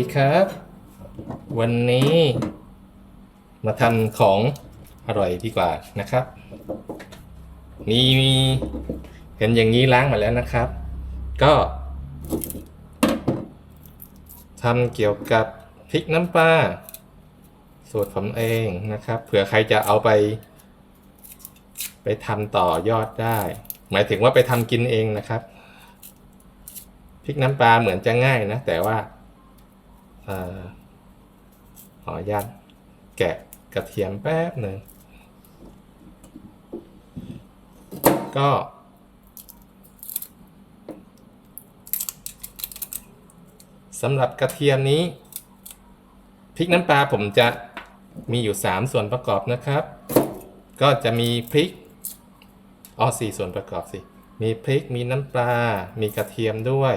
ดีครับ วันนี้มาทำของอร่อยดีกว่านะครับมีเห็นอย่างนี้ล้างมาแล้วนะครับ ก็ทำเกี่ยวกับพริกน้ำปลาสูตรผมเองนะครับ เผื่อใครจะเอาไป ไปทำต่อยอดได้ หมายถึงว่าไปทำกินเองนะครับพริกน้ำปลาเหมือนจะง่ายนะ แต่ว่า ขออนุญาตแกะกระเทียมแป๊บหนึ่งก็สำหรับกระเทียมนี้พริกน้ำปลาผมจะมีอยู่ 3 ส่วนประกอบนะครับ ก็จะมีพริกอ๋อสี่ส่วนประกอบสิ มีพริกมีน้ำปลา มีกระเทียมด้วย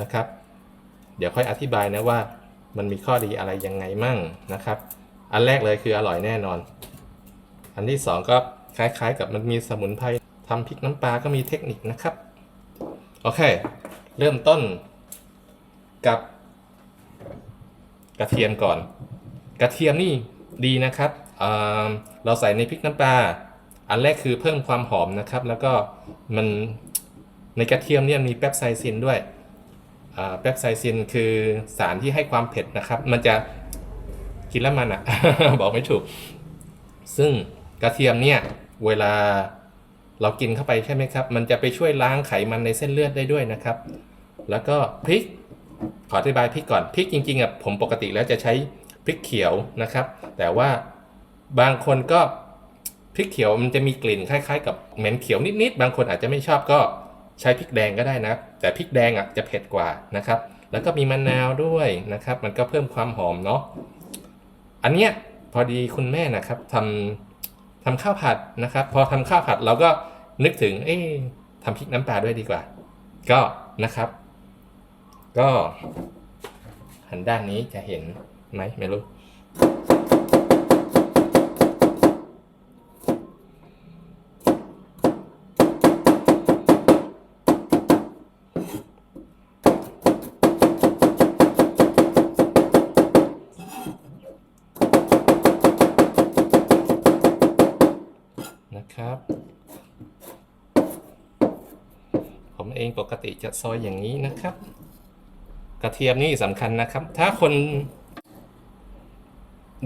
นะครับ เดี๋ยวค่อยอธิบายนะว่า มันมีข้อดีอะไรยังไงมั่งนะครับ อันแรกเลยคืออร่อยแน่นอน อันที่สองก็คล้ายๆ กับมันมีสมุนไพรทำพริกน้ำปลาก็มีเทคนิคนะครับ โอเค เริ่มต้นกับกระเทียมก่อน กระเทียมนี่ดีนะครับเเราใส่ในพริกน้ำปลา อันแรกคือเพิ่มความหอมนะครับ แล้วก็มันในกระเทียมเนี่ยมีแปปไซซินด้วย แปปไซซินคือสารที่ให้ความเผ็ดนะครับ มันจะกินแล้วมันอะบอกไม่ถูก ซึ่งกระเทียมเนี่ยเวลาเรากินเข้าไปใช่ไหมครับ มันจะไปช่วยล้างไขมันในเส้นเลือดได้ด้วยนะครับ แล้วก็พริก ขออธิบายพริกก่อน พริกจริงๆอะผมปกติแล้วจะใช้พริกเขียวนะครับ แต่ว่าบางคนก็พริกเขียวมันจะมีกลิ่นคล้ายๆ กับเหม็นเขียวนิดๆ บางคนอาจจะไม่ชอบก็ใช้พริกแดงก็ได้นะ แต่พริกแดงอะจะเผ็ดกว่านะครับ แล้วก็มีมะนาวด้วยนะครับ มันก็เพิ่มความหอมเนาะอันเนี้ยพอดีคุณแม่นะครับทำทำข้าวผัดนะครับ พอทำข้าวผัดเราก็นึกถึง เอ๊ะทำพริกน้ำปลาด้วยดีกว่า ก็นะครับ ก็หันด้านนี้จะเห็นไหมไม่รู้ ครับ ผมเองปกติจะซอยอย่างนี้นะครับ กระเทียมนี่สำคัญนะครับ ถ้าคน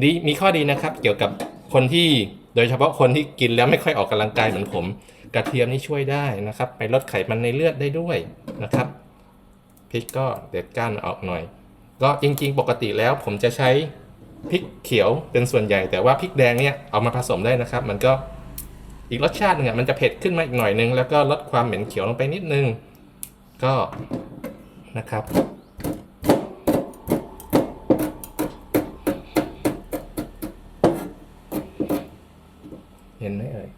ดีมีข้อดีนะครับ เกี่ยวกับคนที่โดยเฉพาะคนที่กินแล้วไม่ค่อยออกกำลังกายเหมือนผม กระเทียมนี่ช่วยได้นะครับ ไปลดไขมันในเลือดได้ด้วยนะครับพริกก็เด็ดก้านออกหน่อย ก็จริงๆ ปกติแล้วผมจะใช้พริกเขียวเป็นส่วนใหญ่แต่ว่าพริกแดงเนี่ยเอามาผสมได้นะครับ มันก็ อีกรสชาติหนึ่งอะมันจะเผ็ดขึ้นมาอีกหน่อยนึง แล้วก็ลดความเหม็นเขียวลงไปนิดนึง ก็นะครับ เห็นไหมเอ่ย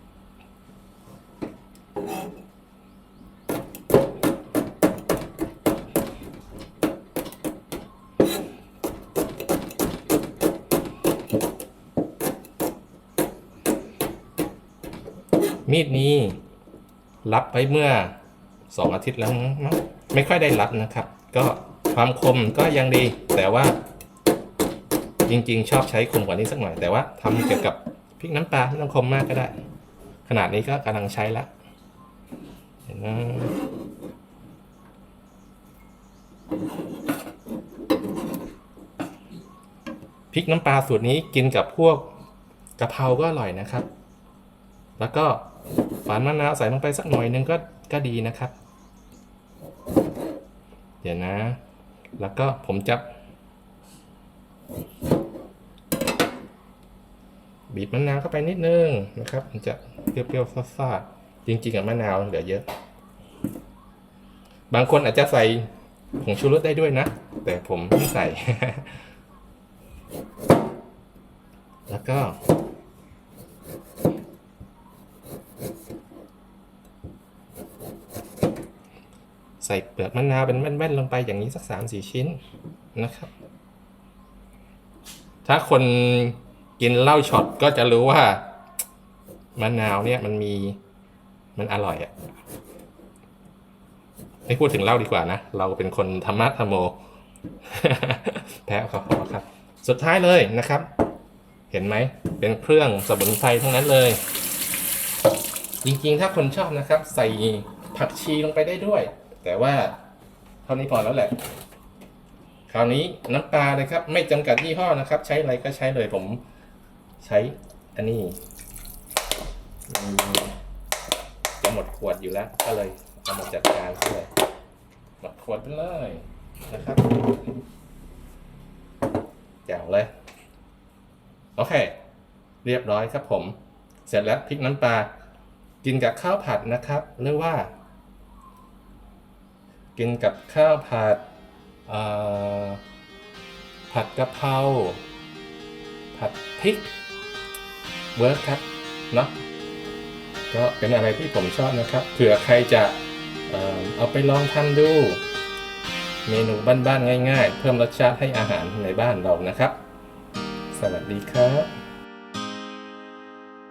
มีดนี้ รับไว้เมื่อสองอาทิตย์แล้วมั้งไม่ค่อยได้รับนะครับ ก็ความคมก็ยังดี แต่ว่า จริง ๆ ชอบใช้คมกว่านี้สักหน่อย แต่ว่าทำเกี่ยวกับพริกน้ำปลาไม่ต้องคมมากก็ได้ ขนาดนี้ก็กำลังใช้ละเห็นไหมพริกน้ำปลาสูตรนี้กินกับพวกกะเพราก็อร่อยนะครับ แล้วก็ ฝานมะนาวใส่ลงไปสักหน่อยนึงก็ก็ดีนะครับ เดี๋ยวนะ แล้วก็ผมจะบีบมะนาวเข้าไปนิดนึงนะครับ มันจะเปรี้ยวๆซ่าๆจริงๆกับมะนาวเหลือเยอะ บางคนอาจจะใส่ผงชูรสได้ด้วยนะ แต่ผมไม่ใส่ แล้วก็ ใส่เปลือกมะนาวเป็นแว่นๆลงไปอย่างนี้สักสามสี่ชิ้นนะครับ ถ้าคนกินเหล้าช็อตก็จะรู้ว่ามะนาวเนี่ยมันมีมันอร่อยอะ่ะไม่พูดถึงเหล้าดีกว่านะ เราเป็นคนธรรมะธรรมโม แพ้แอลกอฮอล์ครับ สุดท้ายเลยนะครับ เห็นไหมเป็นเครื่องสมุนไพรทั้งนั้นเลย จริงๆ ถ้าคนชอบนะครับ ใส่ผักชีลงไปได้ด้วย แต่ว่าเท่านี้พอแล้วแหละ คราวนี้น้ำปลาเลยครับ ไม่จำกัดยี่ห้อนะครับ ใช้อะไรก็ใช้เลยผมใช้อันนี้จะหมดขวดอยู่แล้ว ก็เลยเอามาจัดการเลยหมดขวดไปเลยนะครับแจ๋วเลย โอเค เรียบร้อยครับผม เสร็จแล้วพริกน้ำปลากินกับข้าวผัดนะครับ หรือว่า กินกับข้าวผัดผัดกะเพราผัดพริกเวิร์คครับเนาะก็เป็นอะไรที่ผมชอบนะครับเผื่อใครจะเอาไปลองทำดู เมนูบ้านๆง่าย ๆ เพิ่มรสชาติให้อาหารในบ้านเรานะครับ สวัสดีครับ